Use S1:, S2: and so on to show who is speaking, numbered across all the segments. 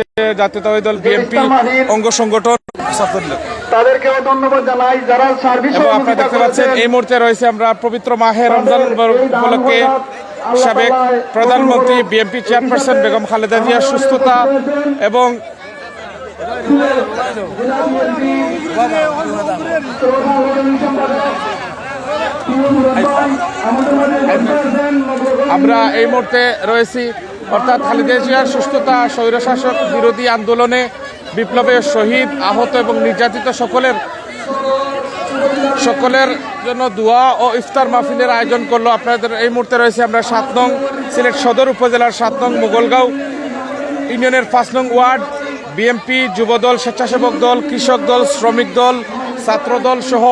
S1: রাষ্ট্রীয় জাতীয়তাবাদী দল বিএনপি অঙ্গ সংগঠন।
S2: তাদেরকেও ধন্যবাদ জানাই যারা সার্ভিস
S1: এবং আপনারা দেখতে পাচ্ছেন এই মুহূর্তে রয়েছে আমরা পবিত্র মাহে রমজান উপলক্ষে সাবেক প্রধানমন্ত্রী বিএনপি চেয়ারপারসন বেগম খালেদা জিয়ার সুস্থতা এবং আমরা এই মুহূর্তে রয়েছি অর্থাৎ খালেদা জিয়ার সুস্থতা, স্বৈরশাসক, বিরোধী আন্দোলনে বিপ্লবের শহীদ, আহত এবং নির্যাতিত সকলের সকলের জন্য দোয়া ও ইফতার মাহফিলের আয়োজন করল। আপনাদের এই মুহূর্তে রয়েছে আমরা সাত নং সিলেট সদর উপজেলার সাত নং মোগলগাঁও ইউনিয়নের পাঁচ নং ওয়ার্ড। বিএমপি যুবদল, স্বেচ্ছাসেবক দল, কৃষক দল, শ্রমিক দল, ছাত্র দল সহ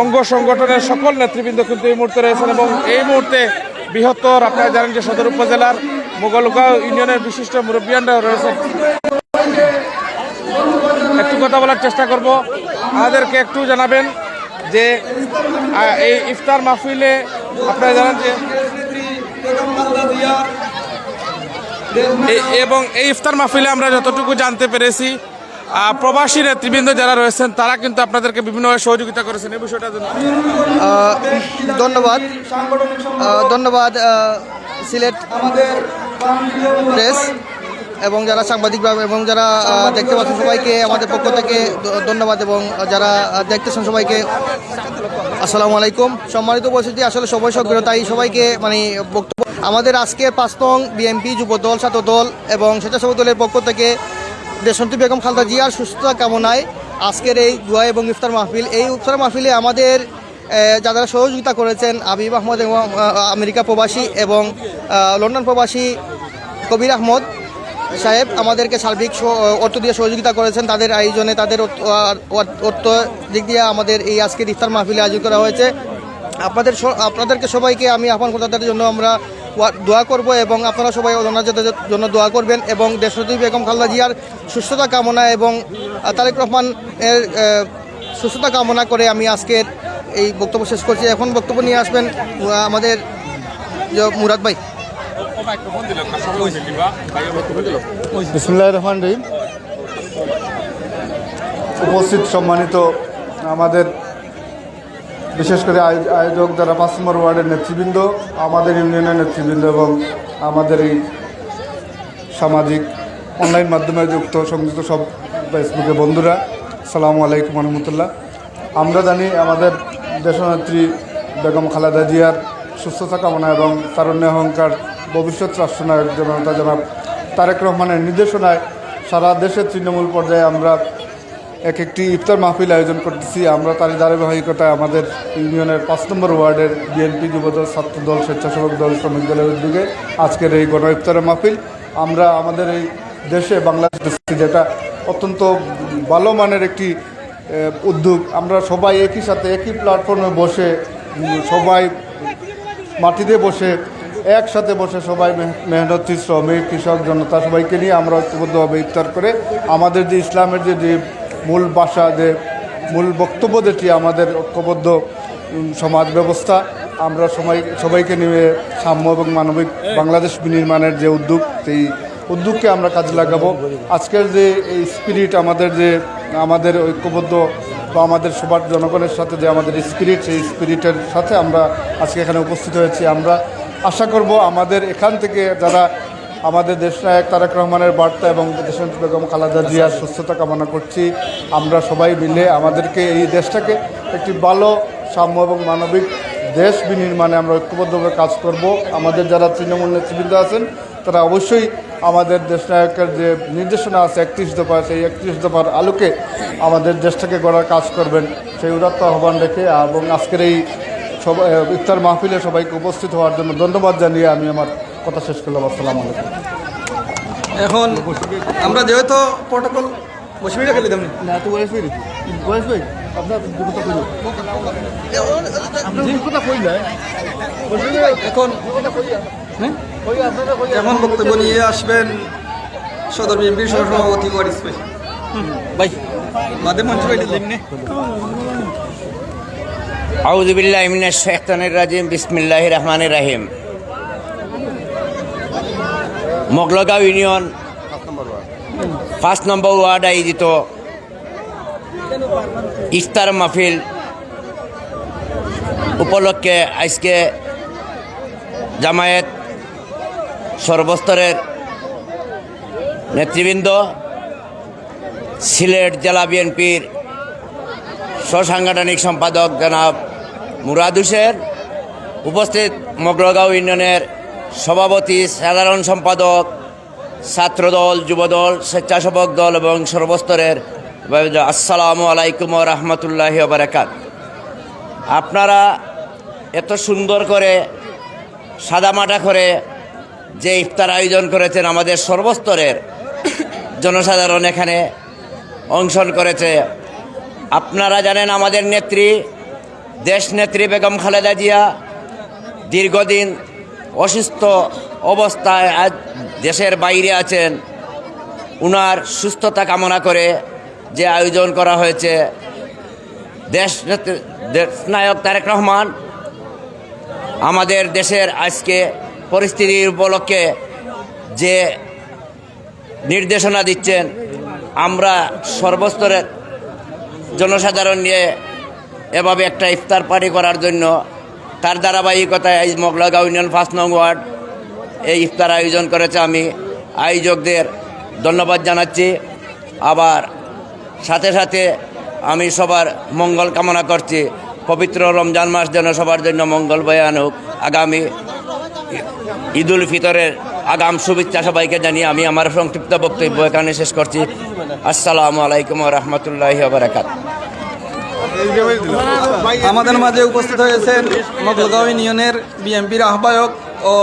S1: অঙ্গ সংগঠনের সকল নেতৃবৃন্দ কিন্তু এই মুহূর্তে রয়েছেন এবং এই মুহূর্তে বৃহত্তর, আপনারা জানেন যে সদর উপজেলার মোগলগাঁও ইউনিয়নের বিশিষ্ট মুরব্বিয়ানরা রয়েছে। একটু কথা বলার চেষ্টা করব। আমাদেরকে একটু জানাবেন যে এই ইফতার মাহফিলে আপনারা জানেন যে এবং এই ইফতার মাহফিলে আমরা যতটুকু জানতে পেরেছি প্রবাসী নেতৃবৃন্দ যারা রয়েছেন, তারা কিন্তু আপনাদেরকে বিভিন্নভাবে সহযোগিতা করেছেন এই বিষয়টা।
S3: ধন্যবাদ ধন্যবাদ সিলেট প্রেস এবং যারা সাংবাদিক বা- এবং যারা দেখতে পাচ্ছেন সবাইকে, আমাদের পক্ষ থেকে ধন্যবাদ এবং যারা দেখতেছেন সবাইকে, আসসালামু আলাইকুম সম্মানিত উপস্থিতি, আসলে সবাই সক্রিয়, তাই সবাইকে মানে বক্তব্য আমাদের আজকে পাঁচ নং বিএনপি যুবদল ছাত্র দল এবং স্বেচ্ছাসেবক দলের পক্ষ থেকে দেশন্তি বেগম খালদা জিয়ার সুস্থতা কামনায় আজকের এই দোয়া এবং ইফতার মাহফিল, এই ইফতার মাহফিলে আমাদের যারা সহযোগিতা করেছেন, আবিব আহমদ এবং আমেরিকা প্রবাসী এবং লন্ডন প্রবাসী কবির আহমদ সাহেব আমাদেরকে সার্বিক অর্থ দিয়ে সহযোগিতা করেছেন। তাদের আয়োজনে, তাদের অর্থ- দিক দিয়ে আমাদের এই আজকের ইফতার মাহফিলে আয়োজন করা হয়েছে। আপনাদের আপনাদেরকে সবাইকে আমি আহ্বান করতে জন্য আমরা দোয়া করব এবং আপনারা সবাই ওনাদের জন্য দোয়া করবেন এবং দেশরতী বেগম খালদা জিয়ার সুস্থতা কামনা এবং তারেক রহমান এর সুস্থতা কামনা করে আমি আজকের এই বক্তব্য শেষ করছি। এখন বক্তব্য নিয়ে আসবেন আমাদের মুরাদ ভাই।
S4: রহমান রহিম। উপস্থিত সম্মানিত আমাদের বিশেষ করে আয়োজ- আয়োজক যারা পাঁচ নম্বর ওয়ার্ডের নেতৃবৃন্দ, আমাদের ইউনিয়নের নেতৃবৃন্দ এবং আমাদের এই সামাজিক অনলাইন মাধ্যমে যুক্ত, সংযুক্ত সব ফেসবুকে বন্ধুরা সালামু আলাইকুম রহমতুল্লাহ। আমরা জানি আমাদের দেশনেত্রী বেগম খালেদা জিয়ার সুস্থতা কামনা এবং তারুণ্য অহংকার ভবিষ্যৎ রাষ্ট্রনায়ক জনতা জনাব তারেক রহমানের নির্দেশনায় সারা দেশের তৃণমূল পর্যায়ে আমরা এক একটি ইফতার মাহফিল আয়োজন করতেছি। আমরা তারই ধারাবাহিকতায় আমাদের ইউনিয়নের পাঁচ নম্বর ওয়ার্ডের বিএনপি যুবদল, ছাত্র দল, স্বেচ্ছাসেবক দল, শ্রমিক দলের উদ্যোগে আজকের এই গণ ইফতারের মাহফিল। আমরা আমাদের এই দেশে বাংলাদেশ যেটা অত্যন্ত ভালো মানের একটি উদ্যোগ। আমরা সবাই একই সাথে একই প্ল্যাটফর্মে বসে, সবাই মাটিতে বসে, একসাথে বসে সবাই মেহ- মেহনতি শ্রমিক, কৃষক, জনতা সবাইকে নিয়ে আমরা ঐক্যবদ্ধভাবে ইফতার করে আমাদের যে ইসলামের যে মূল ভাষা যে, মূল বক্তব্য যেটি আমাদের ঐক্যবদ্ধ সমাজ ব্যবস্থা, আমরা সবাই, সবাইকে নিয়ে সাম্য এবং মানবিক বাংলাদেশ বিনির্মাণের যে উদ্যোগ, সেই উদ্যোগকে আমরা কাজে লাগাবো। আজকের যে এই স্পিরিট আমাদের যে, আমাদের ঐক্যবদ্ধ বা আমাদের সবার জনগণের সাথে যে আমাদের স্পিরিট সেই স্পিরিটের সাথে আমরা আজকে এখানে উপস্থিত হয়েছি। আমরা আশা করব আমাদের এখান থেকে যারা আমাদের দেশনায়ক তারেক রহমানের বার্তা এবং দেশের বেগম খালেদা জিয়ার সুস্থতা কামনা করছি। আমরা সবাই মিলে আমাদেরকে এই দেশটাকে একটি ভালো, সাম্য এবং মানবিক দেশ বিনির্মাণে আমরা ঐক্যবদ্ধভাবে কাজ করব। আমাদের যারা তৃণমূল নেতৃবৃন্দ আছেন, তারা অবশ্যই আমাদের দেশনায়কের যে নির্দেশনা আছে, একত্রিশ দফা, সেই একত্রিশ দফার আলোকে আমাদের দেশটাকে গড়ার কাজ করবেন। সেই উদাত্ত আহ্বান রেখে এবং আজকের এই সবাই ইফতার মাহফিলে সবাইকে উপস্থিত হওয়ার জন্য ধন্যবাদ জানিয়ে আমি আমার কথা শেষ করলাম আসসালামু আলাইকুম।
S3: এখন আমরা যেহেতু প্রোটোকল বসবিটা খেলে দাম
S4: না তো ওয়েস ভাই ওয়েস ভাই আপনার দুটো কইল। আপনার কথা কইলে।
S3: এখন এখন বক্তব্য নিয়ে আসবেন সদর বিএনপির সহসভাপতি ওয়ারিস ভাই? ভাই মাঝে মঞ্চ পাইলে দিমনে
S5: আউযু বিল্লাহি মিনাশ শাইতানির রাজিম বিসমিল্লাহির রহমানির রহিম। মগলগাঁও ইউনিয়ন পাঁচ নম্বর ওয়ার্ড আয়োজিত ইফতার মাহফিল উপলক্ষে আজকে জামায়াত সর্বস্তরের নেতৃবৃন্দ সিলেট জেলা বিএনপির স্বসাংগঠনিক সম্পাদক জনাব মুরাদ হোসেন উপস্থিত মগরগাঁও ইউনিয়নের সভাপতি, সাধারণ সম্পাদক, ছাত্রদল, যুবদল, স্বেচ্ছাসেবক দল এবং সর্বস্তরের আসসালামু আলাইকুম রহমতুল্লাহ বারাকাত। আপনারা এত সুন্দর করে সাদামাটা করে যে ইফতার আয়োজন করেছেন আমাদের সর্বস্তরের জনসাধারণ এখানে অংশগ্রহণ করেছে। আপনারা জানেন আমাদের নেত্রী, দেশ নেত্রী বেগম খালেদা জিয়া দীর্ঘদিন অসুস্থ অবস্থায় আজ দেশের বাইরে আছেন। উনার সুস্থতা কামনা করে যে আয়োজন করা হয়েছে। দেশ নায়ক তারেক রহমান, আমাদের দেশের আজকে পরিস্থিতির উপলক্ষে যে নির্দেশনা দিচ্ছেন, আমরা সর্বস্তরের জনসাধারণ নিয়ে এভাবে একটা ইফতার পার্টি করার জন্য তার ধারাবাহিকতায় এই মগলাগাঁও ইউনিয়ন ফার্স্ট নং ওয়ার্ড। এই ইফতার আয়োজন করেছে আমি। আয়োজকদের ধন্যবাদ জানাচ্ছি। আবার সাথে সাথে আমি সবার মঙ্গল কামনা করছি। পবিত্র রমজান মাস যেন সবার জন্য মঙ্গল বয়ে আনুক আগামী ঈদুল ফিতরের আগাম শুভেচ্ছা সবাইকে জানিয়ে আমি আমার সংক্ষিপ্ত বক্তব্য এখানে শেষ করছি। আসসালামু আলাইকুম রহমতুল্লাহ বারাকাত
S6: আমাদের মাঝে উপস্থিত হয়েছেন মগলগাঁও ইউনিয়নের বিএমপির আহ্বায়ক ও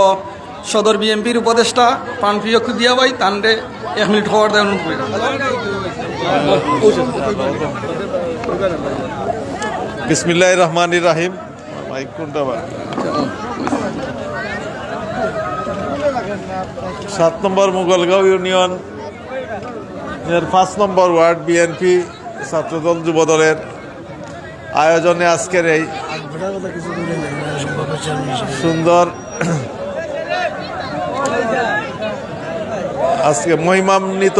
S6: সদর বিএমপির উপদেষ্টা প্রাণপ্রিয় খুদিয়া ভাই, তান্ডে এক মিনিট হওয়ার দেয় অনুরোধ।
S7: বিসমিল্লাহ রহমান রাহিম? সাত নম্বর মুঘলগাঁও ইউনিয়ন পাঁচ নম্বর ওয়ার্ড বিএনপি ছাত্রদল যুবদলের আয়োজনে আজকের এই সুন্দর আজকে মহিমান্বিত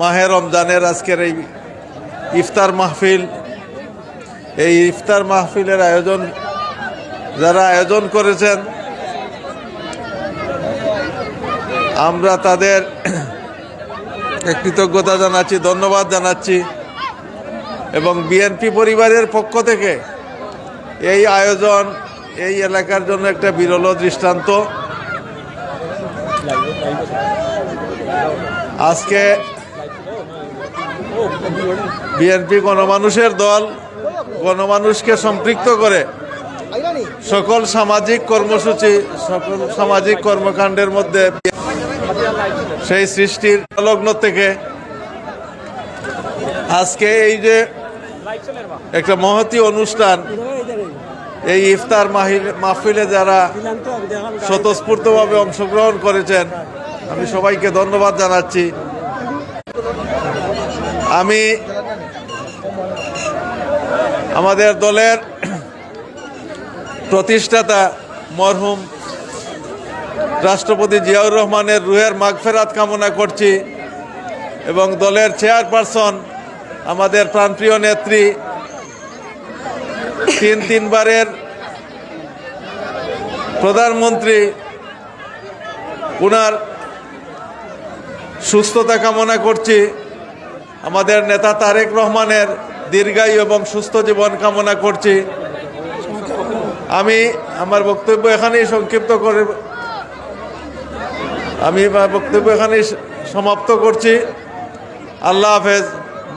S7: মাহে রমজানের আজকের এই ইফতার মাহফিল। এই ইফতার মাহফিলের আয়োজন যারা আয়োজন করেছেন, আমরা তাদের কৃতজ্ঞতা জানাচ্ছি, ধন্যবাদ জানাচ্ছি। এবং বিএনপি পরিবারের পক্ষ থেকে এই আয়োজন, এই এলাকার জন্য একটা বিরল দৃষ্টান্ত। আজকে বিএনপি গণমানুষের দল গণমানুষকে সম্পৃক্ত করে সকল সামাজিক কর্মসূচি, সকল সামাজিক কর্মকাণ্ডের মধ্যে সেই সৃষ্টির লগ্ন থেকে আজকে এই যে একটা মহতি অনুষ্ঠান, এই ইফতার মাহফিলে যারা স্বতঃস্ফূর্তভাবে অংশগ্রহণ করেছেন, আমি সবাইকে ধন্যবাদ জানাচ্ছি। আমি আমাদের দলের প্রতিষ্ঠাতা মরহুম রাষ্ট্রপতি জিয়াউর রহমানের রুহের মাগফেরাত কামনা করছি এবং দলের চেয়ারপারসন আমাদের প্রাণপ্রিয় নেত্রী তিন তিনবারের প্রধানমন্ত্রী, উনার সুস্থতা কামনা করছি। আমাদের নেতা তারেক রহমানের দীর্ঘায়ু এবং সুস্থ জীবন কামনা করছি। আমি আমার বক্তব্য এখানেই সংক্ষিপ্ত করে আমি আমার বক্তব্য এখানেই সমাপ্ত করছি। আল্লাহ হাফেজ।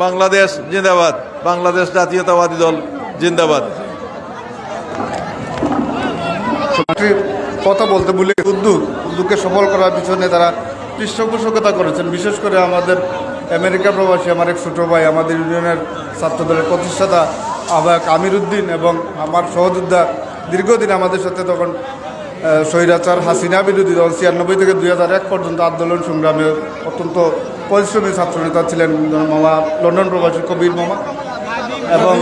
S7: বাংলাদেশ জিন্দাবাদ, বাংলাদেশ জাতীয়তাবাদী দল জিন্দাবাদ।
S4: কথা বলতে বলি উদ্যোগ উদ্যোগকে সফল করার পিছনে তারা পৃষ্ঠপোষকতা করেছেন। বিশেষ করে আমাদের আমেরিকা প্রবাসী, আমার এক ছোটো ভাই, আমাদের ইউনিয়নের ছাত্রদলের প্রতিষ্ঠাতা আহ্বায়ক আমির উদ্দিন এবং আমার সহযোদ্ধা দীর্ঘদিন আমাদের সাথে তখন স্বৈরাচার হাসিনা বিরোধী দল ছিয়ানব্বই থেকে দুই হাজার এক পর্যন্ত আন্দোলন সংগ্রামে অত্যন্ত পরিশ্রমী ছাত্রনেতা ছিলেন মামা লন্ডন প্রবাসী কবির মামা এবং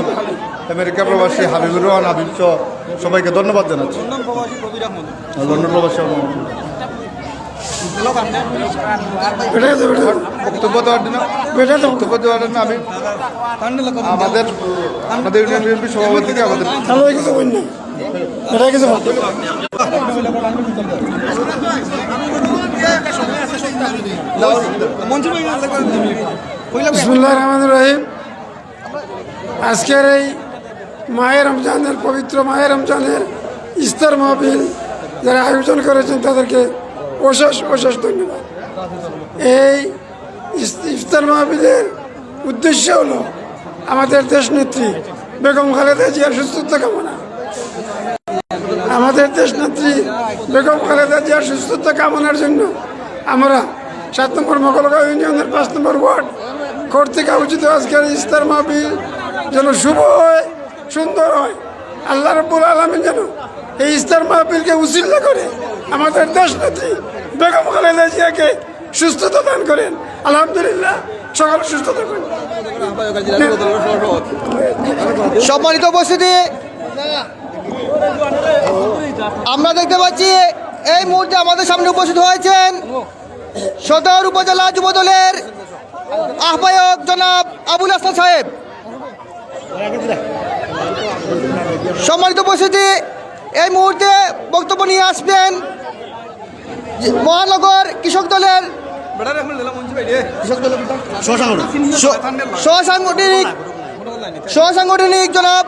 S4: আমেরিকা প্রবাসী হাবিবুর রহমান হাবিব সবাইকে ধন্যবাদ জানাচ্ছি। লন্ডন প্রবাসী আমাদের আমাদের ইউনিয়ন বিএনপি সভাপতিকে আমাদের
S8: বিসমুল্লাহ রহমান রহিম আজকের এই মায়ের রমজানের, পবিত্র মায়ের রমজানের ইস্তার মাহফিল যারা আয়োজন করেছেন তাদেরকে অশেষ অশেষ ধন্যবাদ। এই ইফতার মাহফিলের উদ্দেশ্য হলো আমাদের দেশনেত্রী বেগম খালেদা জিয়ার সুস্থতা কামনা। আমাদের দেশনেত্রী বেগম খালেদা জিয়ার সুস্থতা কামনার জন্য আমরা সাত নম্বর মকলগাঁও ইউনিয়নের পাঁচ নম্বর ওয়ার্ড। কর্তৃক আয়োজিত আজকের ইস্তার মাহফিল যেন শুভ হয়, সুন্দর হয়। আল্লাহ রব্বুল আলমিন যেন এই ইস্তার মাহফিলকে উচিল্লা করে আমাদের দেশনেত্রী বেগম খালেদা জিয়াকে সুস্থতা দান করেন। আলহামদুলিল্লাহ, সকল সুস্থ থাকুন
S3: সম্মানিত উপস্থিতি, আমরা দেখতে পাচ্ছি এই মুহূর্তে আমাদের সামনে উপস্থিত হয়েছেন সদর উপজেলা যুবদলের আহ্বায়ক জনাব আবুল হাসান সাহেব। সম্মানিত উপস্থিতি, এই মুহূর্তে বক্তব্য নিয়ে আসবেন মহানগর কৃষক দলের সহসাংগঠনিক জনাব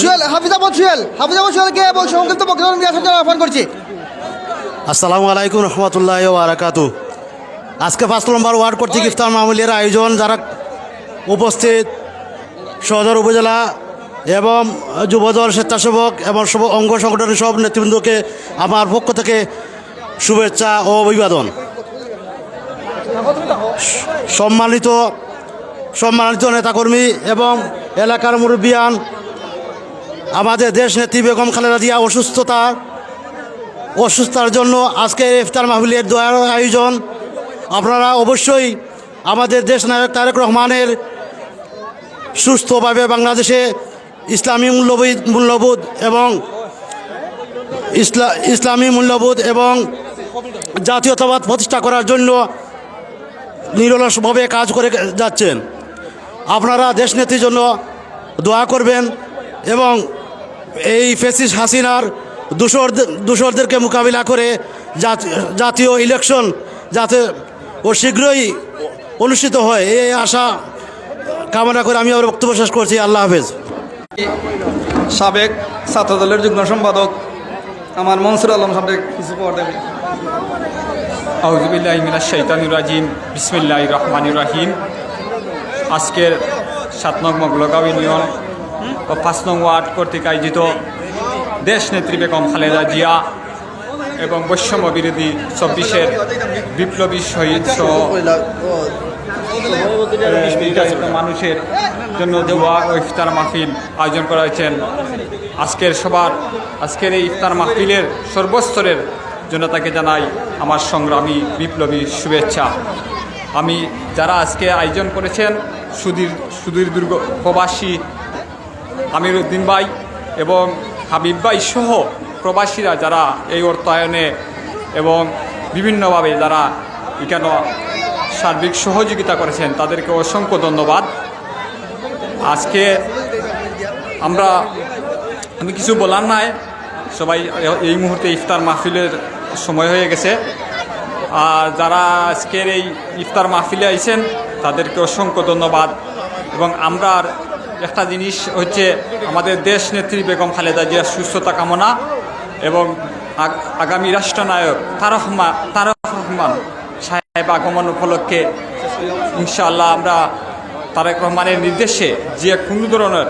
S3: সুয়েল হাফিজাবাদ সুয়েল হাফিজাবাদ সুয়েলকে এবং সংক্ষিপ্ত বক্তব্য আহ্বান করছি।
S9: আসসালামু আলাইকুম রহমতুল্লাহ বারাকাতু। আজকে পাঁচ নম্বর ওয়ার্ড কর্তৃক ইফতার মামুলির আয়োজন যারা উপস্থিত, সদর উপজেলা এবং যুবদল স্বেচ্ছাসেবক এবং সব অঙ্গ সংগঠনের সব নেতৃবৃন্দকে আমার পক্ষ থেকে শুভেচ্ছা ও অভিবাদন। সম্মানিত সম্মানিত নেতাকর্মী এবং এলাকার মুরব্বিয়ান, আমাদের দেশ নেত্রী বেগম খালেদা জিয়া অসুস্থতা অসুস্থতার জন্য আজকে ইফতার মাহফিলের দোয়ার আয়োজন। আপনারা অবশ্যই আমাদের দেশ নায়ক তারেক রহমানের সুস্থভাবে বাংলাদেশে ইসলামী মূল্যবোধ মূল্যবোধ এবং ইসলা, ইসলামী মূল্যবোধ এবং জাতীয়তাবাদ প্রতিষ্ঠা করার জন্য নিরলসভাবে কাজ করে যাচ্ছেন। আপনারা দেশ দেশনেত্রীর জন্য দোয়া করবেন এবং এই ফেসিস হাসিনার দূষর দূষরদেরকে মোকাবিলা করে জাত- জাতীয় ইলেকশন যাতে ও শীঘ্রই অনুষ্ঠিত হয়। এই আশা কামনা করে আমি আমার বক্তব্য শেষ করছি। আল্লাহ হাফেজ।
S6: সাবেক ছাত্রদলের যুগ্ম সম্পাদক আমার মনসুর আলম সাবেক কিছু পর দেবে।
S10: আউজুবিল্লাহ মিনাশ শৈতানুর রাজিম। বিসমিল্লাহ রহমান রাহিম। আজকের সাত নং মগলগাঁও ইউনিয়ন ও পাঁচ নং ওয়ার্ড কর্তৃক আয়োজিত দেশ নেত্রী বেগম খালেদা জিয়া এবং বৈষম্য বিরোধী চব্বিশের বিপ্লবী শহীদ সহ মানুষের জন্য দোয়া ও ইফতার মাহফিল আয়োজন করা হয়েছেন। আজকের সবার আজকের এই ইফতার মাহফিলের সর্বস্তরের জনতাকে জানাই আমার সংগ্রামী বিপ্লবী শুভেচ্ছা। আমি যারা আজকে আয়োজন করেছেন, সুদীর সুদীর দুর্গ প্রবাসী আমির উদ্দিন ভাই এবং হাবিব ভাই সহ প্রবাসীরা যারা এই অর্থায়নে এবং বিভিন্নভাবে যারা এখানে সার্বিক সহযোগিতা করেছেন, তাদেরকে অসংখ্য ধন্যবাদ। আজকে আমরা, আমি কিছু বলার নাই। সবাই এই মুহূর্তে ইফতার মাহফিলের সময় হয়ে গেছে। আর যারা আজকের এই ইফতার মাহফিলে আইছেন, তাদেরকে অসংখ্য ধন্যবাদ। এবং আমরা আর একটা জিনিস হচ্ছে আমাদের দেশ নেত্রী বেগম খালেদা জিয়ার সুস্থতা কামনা এবং আগ- আগামী রাষ্ট্রনায়ক তারক রহমান তারক রহমান সাহেব আগমন উপলক্ষে ইনশাআল্লাহ আমরা তারেক রহমানের নির্দেশে যে কোনো ধরনের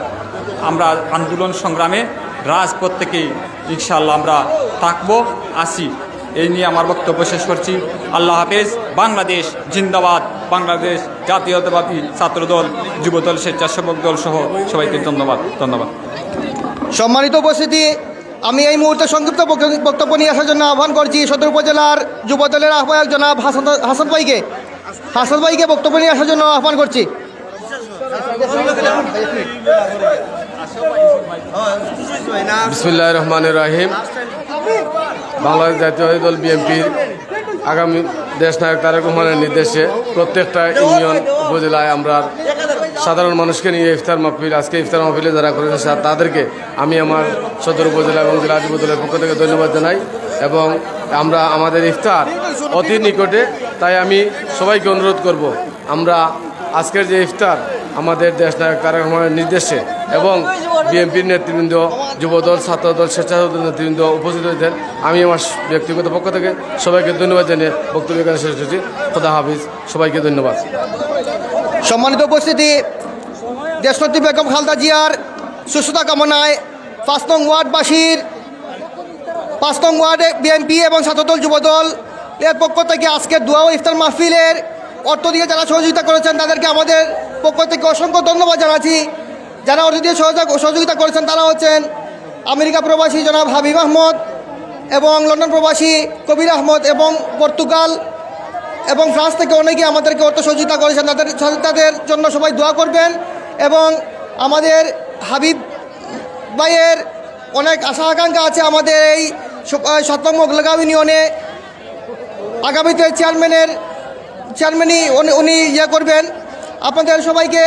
S10: আমরা আন্দোলন সংগ্রামে রাজপথ থেকেই ইনশাআল্লাহ আমরা থাকব, আসি। এই নিয়ে আমার বক্তব্য শেষ করছি। আল্লাহ হাফেজ। বাংলাদেশ জিন্দাবাদ। বাংলাদেশ জাতীয়তাবাদী ছাত্রদল যুবদল স্বেচ্ছাসেবক দল সহ সবাইকে ধন্যবাদ। ধন্যবাদ।
S3: সম্মানিত উপস্থিতি আমি এই মুহূর্তে সংক্ষিপ্ত বক্তব্য নিয়ে আসার জন্য আহ্বান করছি সদর উপজেলার যুবদলের আহ্বায়ক জনাব হাসান হাসান ভাইকে। হাসান ভাইকে বক্তব্য নিয়ে আসার জন্য আহ্বান করছি।
S11: বিসমুল্লাহ রহমান রাহিম।
S12: বাংলাদেশ জাতীয় দল বিএনপির আগামী দেশ নায়ক তারেক রহমানের নির্দেশে প্রত্যেকটা ইউনিয়ন উপজেলায় আমরা সাধারণ মানুষকে নিয়ে ইফতার মাহফিল, আজকে ইফতার মাহফিলে যারা করেছে তাদেরকে আমি আমার সদর উপজেলা এবং জেলা যুব দলের পক্ষ থেকে ধন্যবাদ জানাই এবং আমরা আমাদের ইফতার অতি নিকটে, তাই আমি সবাইকে অনুরোধ করব, আমরা আজকের যে ইফতার আমাদের দেশ নায়ক তারেক রহমানের নির্দেশে এবং বিএনপির নেতৃবৃন্দ, যুবদল, ছাত্রদল স্বেচ্ছাসেবক নেতৃবৃন্দ উপস্থিত হয়েছেন। আমি আমার ব্যক্তিগত পক্ষ থেকে সবাইকে ধন্যবাদ জানিয়ে বক্তব্য এখানে শেষ করছি। খোদা হাফিজ, সবাইকে ধন্যবাদ।
S3: সম্মানিত উপস্থিতি, দেশনেত্রী বেগম খালদা জিয়ার সুস্থতা কামনায় পাঁচ নং ওয়ার্ডবাসীর, পাঁচ নং ওয়ার্ডে বিএনপি এবং ছাত্রদল, যুবদল এর পক্ষ থেকে আজকে দোয়া ও ইফতার মাহফিলের অর্থ দিয়ে যারা সহযোগিতা করেছেন তাদেরকে আমাদের পক্ষ থেকে অসংখ্য ধন্যবাদ জানাচ্ছি। যারা দিয়ে সহযোগ- সহযোগিতা করেছেন তারা হচ্ছেন আমেরিকা প্রবাসী জনাব হাবিব আহমদ এবং লন্ডন প্রবাসী কবির আহমদ এবং পর্তুগাল এবং ফ্রান্স থেকে অনেকে আমাদেরকে অর্থ সহযোগিতা করেছেন। তাদের তাদের জন্য সবাই দোয়া করবেন এবং আমাদের হাবিব ভাইয়ের অনেক আশা আকাঙ্ক্ষা আছে আমাদের এই সপ্তম মোগলগাঁও ইউনিয়নে। আগামীতে চেয়ারম্যানের, চেয়ারম্যানই উনি ইয়ে করবেন। আপনাদের সবাইকে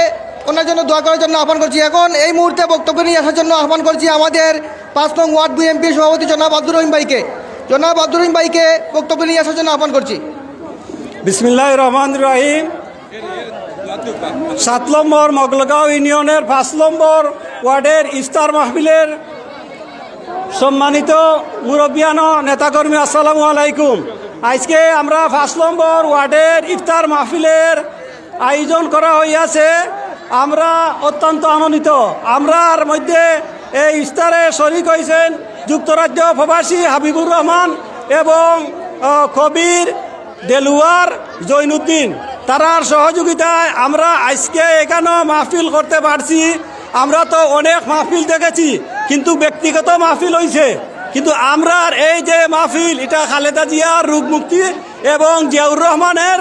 S3: ওনার জন্য দোয়া করার জন্য আহ্বান করছি। এখন এই মুহূর্তে বক্তব্য নিয়ে আসার জন্য আহ্বান করছি আমাদের পাঁচ নং ওয়ার্ড বিএনপির সভাপতি জনাব আব্দুর রহিম ভাইকে। জনাব আব্দুর রহিম ভাইকে বক্তব্য নিয়ে আসার জন্য আহ্বান করছি।
S13: বিসমিল্লাহ রহমান রহিম। সাত নম্বর মগলগাঁও ইউনিয়নের পাঁচ নম্বর ওয়ার্ডের ইফতার মাহফিলের সম্মানিত মুরব্বিয়ান নেতাকর্মী, আসসালামু আলাইকুম। আজকে আমরা পাঁচ নম্বর ওয়ার্ডের ইফতার মাহফিলের আয়োজন করা হইয়াছে। আমরা অত্যন্ত আনন্দিত। আমরার মধ্যে এই ইস্তারে শরিক হয়েছেন যুক্তরাজ্য প্রবাসী হাবিবুর রহমান এবং কবির দেলুয়ার জৈনুদ্দিন। তারার সহযোগিতায় আমরা আজকে এখানে মাহফিল করতে পারছি। আমরা তো অনেক মাহফিল দেখেছি, কিন্তু ব্যক্তিগত মাহফিল হয়েছে কিন্তু আমরা এই যে মাহফিল, এটা খালেদা জিয়ার রোগ মুক্তি এবং জিয়াউর রহমানের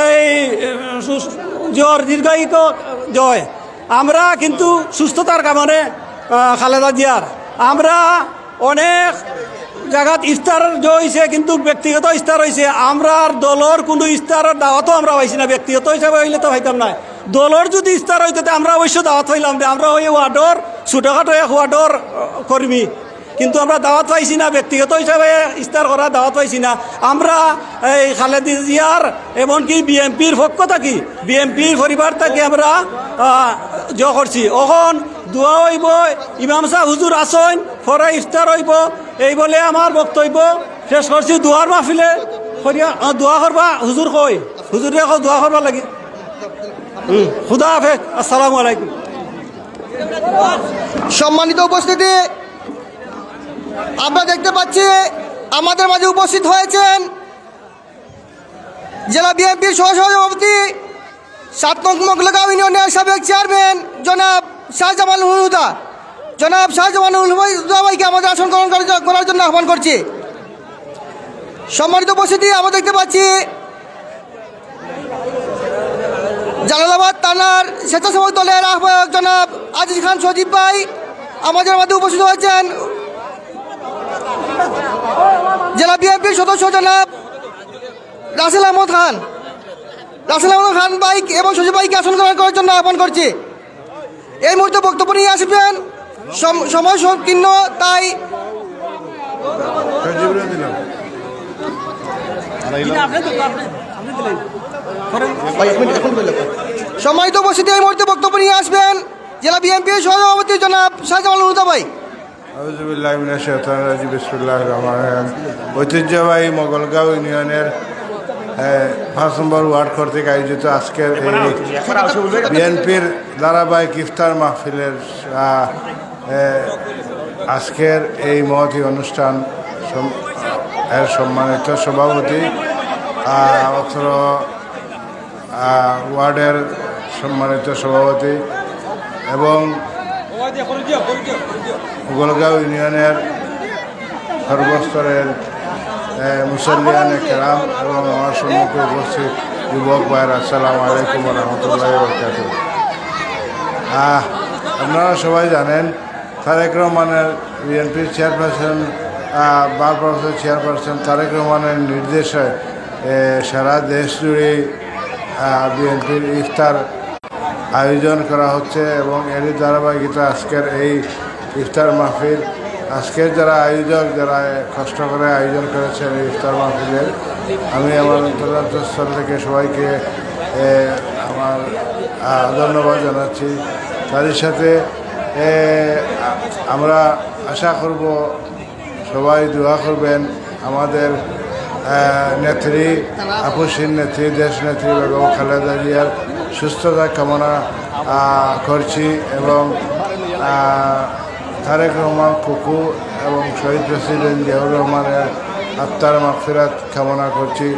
S13: এই জ্বর দীর্ঘায়িত, জয়। আমরা কিন্তু সুস্থতার কামনে খালেদা জিয়ার। আমরা অনেক জায়গাত ইস্তার হয়েছে কিন্তু ব্যক্তিগত ইস্তার হয়েছে আমরা দলর কোনো ইস্তারের দাওয়াতও আমরা পাইছি না। ব্যক্তিগত হিসাবে হইলে তো পাইতাম না। দলর যদি ইস্তার হইতে আমরা অবশ্য দাওয়াত হইলাম আমরা ওই ওয়ার্ডর, ছোটোখাটো এক ওয়ার্ডর কর্মী। কিন্তু আমরা দাওয়াত পাইছি না, ব্যক্তিগত হিসাবে ইস্তার করা দাওয়াত পাইছি না। আমরা এই খালেদি জিয়ার এমনকি বিএমপির পক্ষ থাকি বিএমপির পরিবার থেকে আমরা জ করছি। অখন দোয়া হইব, ইমাম সাহ হুজুর আসন ফরে ইফতার হইব। এই বলে আমার বক্তব্য শেষ করছি, দোয়ার মাহফিলে দোয়া করবা, হুজুর কই? হুজুরে কো দোয়া করবা লাগে। খুদা হাফেজ, আসসালামু আলাইকুম।
S3: সম্মানিত উপস্থিতি আমরা দেখতে পাচ্ছি, আমাদের মাঝে উপস্থিত হয়েছেন জেলা বিএনপির সহসভাপতি সাত মোগলগাঁও ইউনিয়নের সাবেক চেয়ারম্যান জনাব শাহজামান হুদা। জনাব শাহজামান ভাইকে আমাদের আসন গ্রহণ করার জন্য আহ্বান করছি। সম্মানিত উপস্থিতি, আমরা দেখতে পাচ্ছি জালালাবাদ থানার স্বেচ্ছাসেবক দলের আহ্বায়ক জনাব আজিজ খান সজীব ভাই আমাদের মধ্যে উপস্থিত হয়েছেন। জেলা বিএনপির সদস্য জনাব রাসেল আহমদ খান। রাসেল আহমদ খান বাইক এবং সজীব ভাইকে আসন গ্রহণ করার জন্য আহ্বান করছি। এই মুহূর্তে বক্তব্য নিয়ে আসবেন। সম- সময় সংকীর্ণ, তাই সম্মানিত উপস্থিতি, এই মুহূর্তে বক্তব্য নিয়ে আসবেন। জেলা বিএনপির সভাপতি জনাব শাহজামাল ভাই।
S12: ঐতিহ্যবাহী মোগলগাঁও ইউনিয়নের পাঁচ নম্বর ওয়ার্ড কর্তৃক আয়োজিত আজকের এই বিএনপির ধারাবাহিক ইফতার মাহফিলের আজকের এই মহতি অনুষ্ঠান এর সম্মানিত সভাপতি আহ, ওয়ার্ডের সম্মানিত সভাপতি এবং গোলগাঁও ইউনিয়নের সর্বস্তরের মুসল্লিয়ান, কেরাম এবং আমার সম্মুখে উপস্থিত যুবক ভাইয়ের, আসসালামু আলাইকুম রহমতুল্লাহ বরকাত আপনারা সবাই জানেন, তারেক রহমানের বিএনপির চেয়ারপারসন ভারপ্রাপ্ত চেয়ারপারসন তারেক রহমানের নির্দেশে সারা দেশ জুড়ে বিএনপির ইফতার আয়োজন করা হচ্ছে এবং এরই ধারাবাহিকতা আজকের এই ইফতার মাহফিল। আজকের যারা আয়োজক, যারা কষ্ট করে আয়োজন করেছেন এই ইফতার মাহফিলের, আমি আমার অন্তর্জাতস্থল থেকে সবাইকে আমার ধন্যবাদ জানাচ্ছি। তাদের সাথে আমরা আশা করব, সবাই দোয়া করবেন। আমাদের নেত্রী আপসীন নেত্রী, দেশ নেত্রী বেগম খালেদা জিয়ার সুস্থতা কামনা করছি এবং তারেক রহমান কুকু এবং শহীদ প্রেসিডেন্ট জিয়াউর রহমানের আত্মার মাগফিরাত কামনা করছি।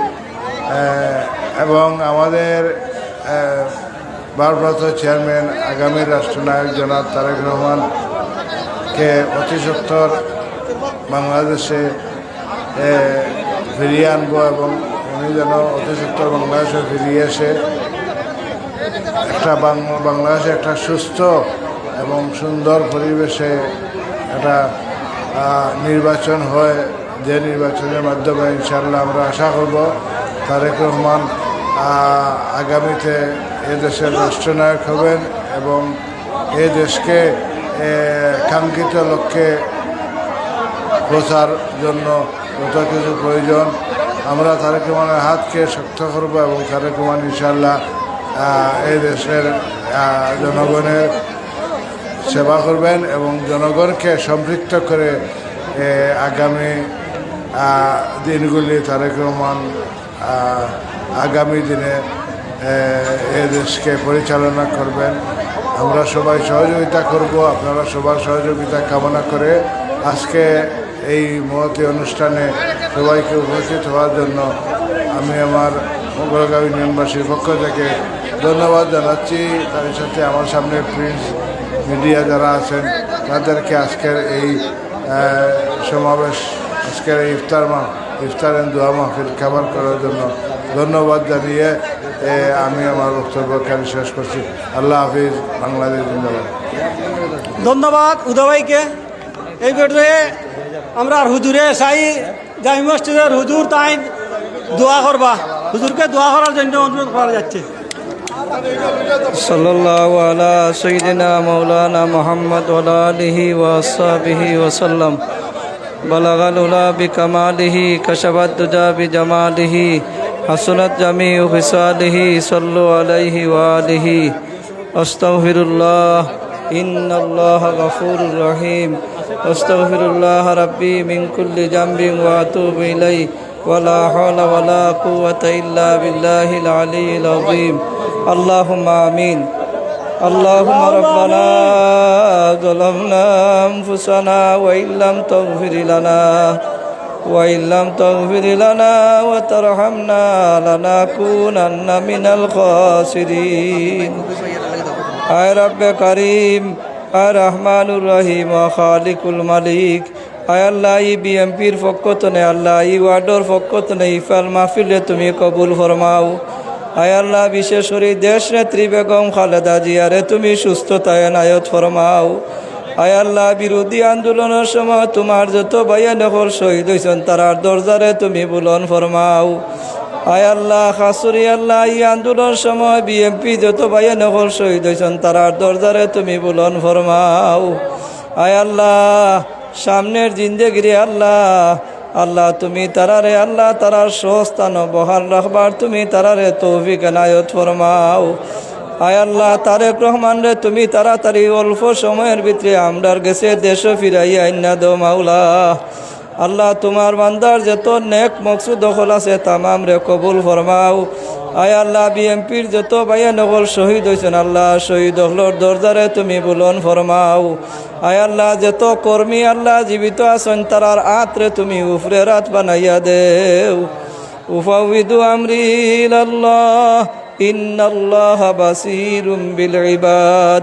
S12: এবং আমাদের ভারপ্রাপ্ত চেয়ারম্যান, আগামী রাষ্ট্রনায়ক জনাব তারেক রহমানকে অতি সত্তর বাংলাদেশে ফিরিয়ে আনব এবং উনি যেন অতি সত্তর বাংলাদেশে ফিরিয়ে এসে একটা বাংলাদেশে একটা সুস্থ এবং সুন্দর পরিবেশে একটা নির্বাচন হয়। যে নির্বাচনের মাধ্যমে ইনশাল্লাহ আমরা আশা করব তারেক রহমান আগামীতে এ দেশের রাষ্ট্রনায়ক হবেন এবং এ দেশকে কাঙ্ক্ষিত লক্ষ্যে পৌঁছার জন্য যত কিছু প্রয়োজন, আমরা তারেক রহমানের হাতকে শক্ত করব এবং তারেক রহমান ইনশাল্লাহ এই দেশের জনগণের সেবা করবেন এবং জনগণকে সম্পৃক্ত করে আগামী দিনগুলি তারেক রহমান আগামী দিনে এ, দেশকে পরিচালনা করবেন। আমরা সবাই সহযোগিতা করব আপনারা সবার সহযোগিতা কামনা করে আজকে এই মহতি অনুষ্ঠানে সবাইকে উপস্থিত হওয়ার জন্য আমি আমার মঙ্গলগাঁও ইউনিয়নবাসীর পক্ষ থেকে ধন্যবাদ জানাচ্ছি। তার সাথে আমার সামনে প্রিন্স মিডিয়া যারা আছেন, তাদেরকে আজকের এই সমাবেশ, আজকের এই ইফতার মা, ইফতার এন্ড দোয়া মাহফিল খাবার করার জন্য ধন্যবাদ জানিয়ে আমি আমার বক্তব্যকারী শেষ করছি। আল্লাহ হাফিজ, বাংলাদেশ জিন্দাবাদ।
S6: ধন্যবাদ উদয়ভাইকে এই বেটে আমরা হুজুরে সাই জামি মসজিদের হুজুর তাই দোয়া করবা। হুজুরকে দোয়া করার জন্য অনুরোধ করা যাচ্ছে।
S14: صلى الله على سيدنا مولانا محمد وآله وصحبه وسلم بلغ الأولى بكماله كشف الدجى بجماله حسنت جميع خصاله صلوا عليه وآله أستغفر الله إن الله غفور رحيم أستغفر الله ربي من كل ذنب وأتوب إليه ولا حول ولا قوة إلا بالله العلي العظيم اللهم آمين اللهم ربنا ظلمنا أنفسنا وإن لم تغفر لنا وإن لم تغفر لنا وترحمنا لنكونن من الخاسرين আয় রব্বে করিম আয় রহমানুর রহিম ও খালিকুল মালিক আয় আল্লাহ ই বিএমপির পক্ষ তনে আল্লাহ ই ওয়ার্ডর পক্ষ তনে ইফাল মাহফিলে তুমি কবুল ফরমাও আয় আল্লাহ বিশেষ দেশ নেত্রী বেগম খালেদা জিয়ারে তুমি সুস্থতায় নায়ত ফরমাও। আয়াল্লাহ বিরোধী আন্দোলনের সময় তোমার যত ভাইয়া নকল শহীদ হয়েছেন তারার দরজারে তুমি বুলন ফরমাও। আয় আল্লাহ খাসুরি আল্লাহ, এই আন্দোলন সময় বিএমপি যত ভাইয়া নকল শহীদ হয়েছেন তারার দরজারে তুমি বুলন ফরমাও। আয় আল্লাহ, সামনের জিন্দেগিরি আল্লাহ আল্লাহ, তুমি তারারে আল্লাহ, তারার সস্তান বহাল রাখবার তুমি তারারে তৌফিক নায়ত ফরমাও। আয় আল্লাহ, তারেক রহমান রে, তুমি তাড়াতাড়ি অল্প সময়ের ভিতরে আমরার গেছে দেশ ফিরাইয়া আইনা দো মাওলা। আল্লাহ তোমার বান্দার যত নেক মকসুদ দখল আছে তামাম রে কবুল ফরমাও। আয় আল্লাহ, বিএমপির যত ভাইয়া নকল শহীদ হয়েছেন আল্লাহ শহীদ হলর দরজারে তুমি বুলন ফরমাও। আয় আল্লাহ, যত কর্মী আল্লাহ জীবিত আছেন, তারার আত্রে তুমি উফরে রাত বানাইয়া দেও। উফাউদু আমরি আল্লাহ ইন্নাল্লাহ বাসিরুম বিল ইবাদ।